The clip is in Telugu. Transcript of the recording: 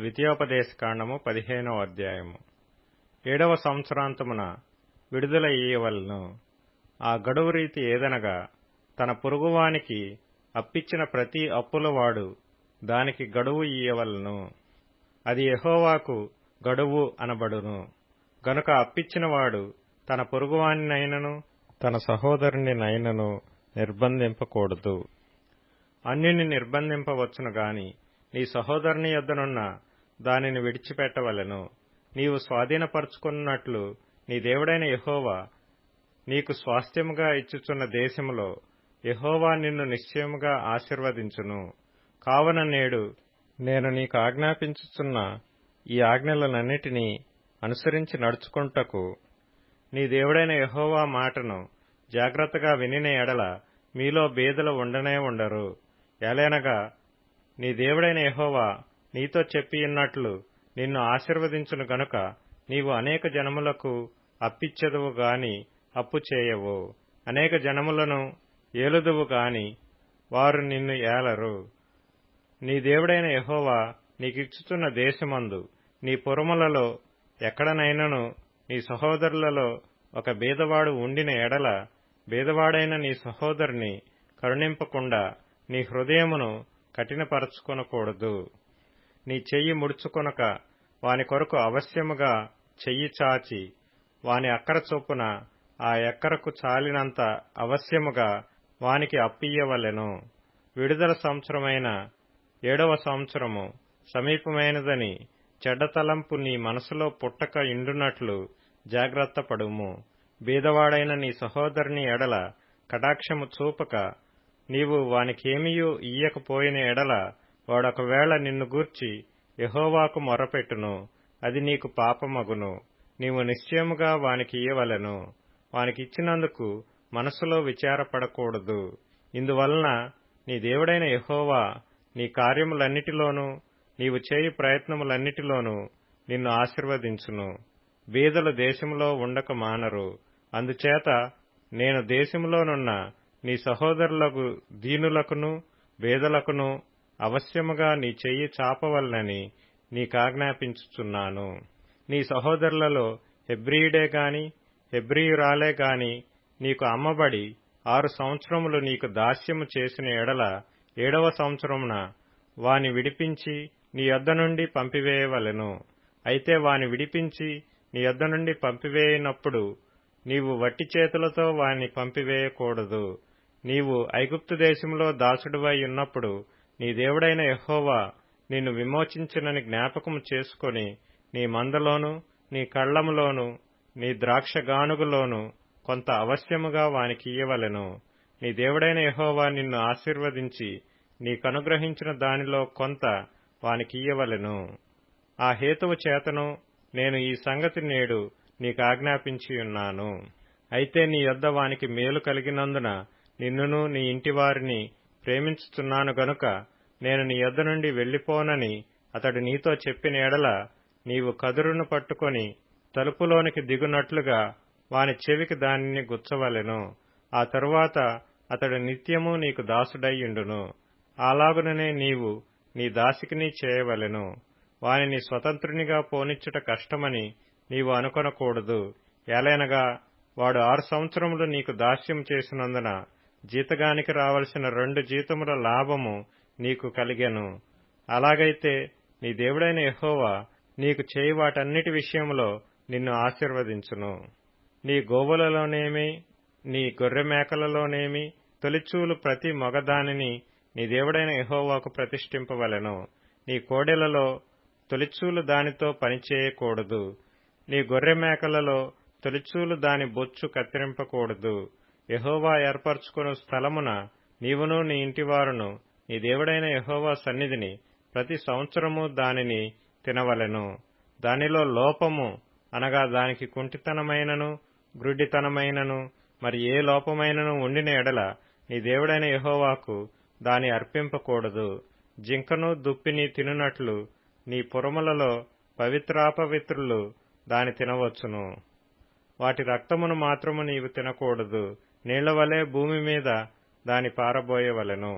ద్వితీయోపదేశకాండము పదిహేనవ అధ్యాయము. ఏడవ సంవత్సరాంతమున విడుదల ఇయ్యవలను ఆ గడువు రీతి ఏదనగా తన పొరుగువానికి అప్పిచ్చిన ప్రతి అప్పులవాడు దానికి గడువు ఇయ్యవలను. అది యహోవాకు గడువు అనబడును. గనుక అప్పిచ్చినవాడు తన పొరుగువానినైనను తన సహోదరునినైనను నిర్బంధింపకూడదు. అన్యుని నిర్బంధింపవచ్చును గాని నీ సహోదరుని యొద్దనున్న దానిని విడిచిపెట్టవలెను. నీవు స్వాధీనపరుచుకున్నట్లు నీ దేవుడైన యహోవా నీకు స్వాస్థ్యముగా ఇచ్చుచున్న దేశములో యహోవా నిన్ను నిశ్చయముగా ఆశీర్వదించును. కావున నేడు నేను నీకు ఆజ్ఞాపించుచున్న ఈ ఆజ్ఞలనన్నిటినీ అనుసరించి నడుచుకుంటకు. నీ దేవుడైన యహోవా మాటను జాగ్రత్తగా వినిన ఎడల మీలో బేదలు ఉండనే ఉండరు. ఎలైనగా నీ దేవుడైన యహోవా నీతో చెప్పియున్నట్లు నిన్ను ఆశీర్వదించును గనుక నీవు అనేక జనములకు అప్పిచ్చెదవు గాని అప్పు చేయవు. అనేక జనములను ఏలుదువు గాని వారు నిన్ను ఏలరు. నీ దేవుడైన యహోవా నీకిచ్చుచున్న దేశమందు నీ పురములలో ఎక్కడనైనను నీ సహోదరులలో ఒక బీదవాడు ఉండిన ఎడల బీదవాడైన నీ సహోదరుని కరుణింపకుండా నీ హృదయమును కఠినపరచుకొనకూడదు. నీ చెయ్యి ముడుచుకొనక వాని కొరకు అవశ్యముగా చెయ్యి చాచి వాని అక్కర చొప్పున ఆ ఎక్కరకు చాలినంత అవశ్యముగా వానికి అప్పియ్యవలెను. విడుదల సంవత్సరమైన ఏడవ సంవత్సరము సమీపమైనదని చెడ్డ తలంపు నీ మనసులో పుట్టక ఇండునట్లు జాగ్రత్త పడుము. బీదవాడైన నీ సహోదరుని ఎడల కటాక్షము చూపక నీవు వానికేమియూ ఇయ్యకపోయిన ఎడల వాడొకవేళ నిన్ను గూర్చి యహోవాకు మొరపెట్టును అది నీకు పాపమగును. నీవు నిశ్చయముగా వానికి ఇయ్యవలెను. వానికిచ్చినందుకు మనసులో విచారపడకూడదు. ఇందువలన నీ దేవుడైన యహోవా నీ కార్యములన్నిటిలోనూ నీవు చేయు ప్రయత్నములన్నిటిలోనూ నిన్ను ఆశీర్వదించును. బీదలు దేశములో ఉండక మానరు. అందుచేత నేను దేశములోనున్న నీ సహోదరులకు దీనులకును బీదలకును అవశ్యముగా నీ చెయ్యి చాపవలనని నీకాజ్ఞాపించుచున్నాను. నీ సహోదరులలో హెబ్రియుడే గాని హెబ్రియురాలే గాని నీకు అమ్మబడి ఆరు సంవత్సరములు నీకు దాస్యము చేసిన ఎడల ఏడవ సంవత్సరమున వాని విడిపించి నీ యొద్ద నుండి పంపివేయవలెను. అయితే వాని విడిపించి నీ యొద్ద నుండి పంపివేయనప్పుడు నీవు వట్టి చేతులతో వాని పంపివేయకూడదు. నీవు ఐగుప్తు దేశంలో దాసుడువై ఉన్నప్పుడు నీ దేవుడైన యహోవా నిన్ను విమోచించినని జ్ఞాపకము చేసుకొని నీ మందలోను నీ కళ్ళములోను నీ ద్రాక్ష గానుగులోను కొంత అవశ్యముగా వానికి ఇయ్యవలెను. నీ దేవుడైన యహోవా నిన్ను ఆశీర్వదించి నీకనుగ్రహించిన దానిలో కొంత వానికి ఇయ్యవలెను. ఆ హేతువు చేతను నేను ఈ సంగతి నేడు నీకు ఆజ్ఞాపించియున్నాను అయితే నీ యొద్ద వానికి మేలు కలిగినందున నిన్నును నీ ఇంటివారిని ప్రేమించుచున్నాను గనుక నేను నీ యొద్ద నుండి వెళ్ళిపోనని అతడు నీతో చెప్పిన ఎడల నీవు కదురును పట్టుకొని తలుపులోనికి దిగునట్లుగా వాని చెవికి దానిని గుచ్చవలెను. ఆ తరువాత అతడు నిత్యము నీకు దాసుడయ్యుండును. అలాగుననే నీవు నీ దాసికిని చేయవలెను. వానిని స్వతంత్రునిగా పోనిచ్చుట కష్టమని నీవు అనుకొనకూడదు. ఏలైనగా వాడు ఆరు సంవత్సరములు నీకు దాస్యం చేసినందున జీతగానికి రావలసిన రెండు జీతముల లాభము నీకు కలిగెను. అలాగైతే నీ దేవుడైన యహోవా నీకు చేయి వాటన్నిటి విషయంలో నిన్ను ఆశీర్వదించును. నీ గోవులలోనేమి నీ గొర్రె మేకలలోనేమి తొలిచూలు ప్రతి మగదానిని నీ దేవుడైన యహోవాకు ప్రతిష్ఠింపవలెను. నీ కోడెలలో తొలిచూలు దానితో పనిచేయకూడదు. నీ గొర్రె మేకలలో తొలిచూలు దాని బొచ్చు కత్తిరింపకూడదు. యహోవా ఏర్పరచుకుని స్థలమున నీవును నీ ఇంటివారును నీ దేవుడైన యహోవా సన్నిధిని ప్రతి సంవత్సరము దానిని తినవలెను. దానిలో లోపము అనగా దానికి కుంటితనమైనను గ్రుడ్డితనమైనను మరి ఏ లోపమైనను ఉండిన ఎడల నీ దేవుడైన యహోవాకు దాని అర్పింపకూడదు. జింకను దుప్పిని తినునట్లు నీ పురములలో పవిత్రాపవిత్రులు దాని తినవచ్చును. వాటి రక్తమును మాత్రము నీవు తినకూడదు. నీళ్ళ వలె భూమి మీద దాని పారబోయవలెను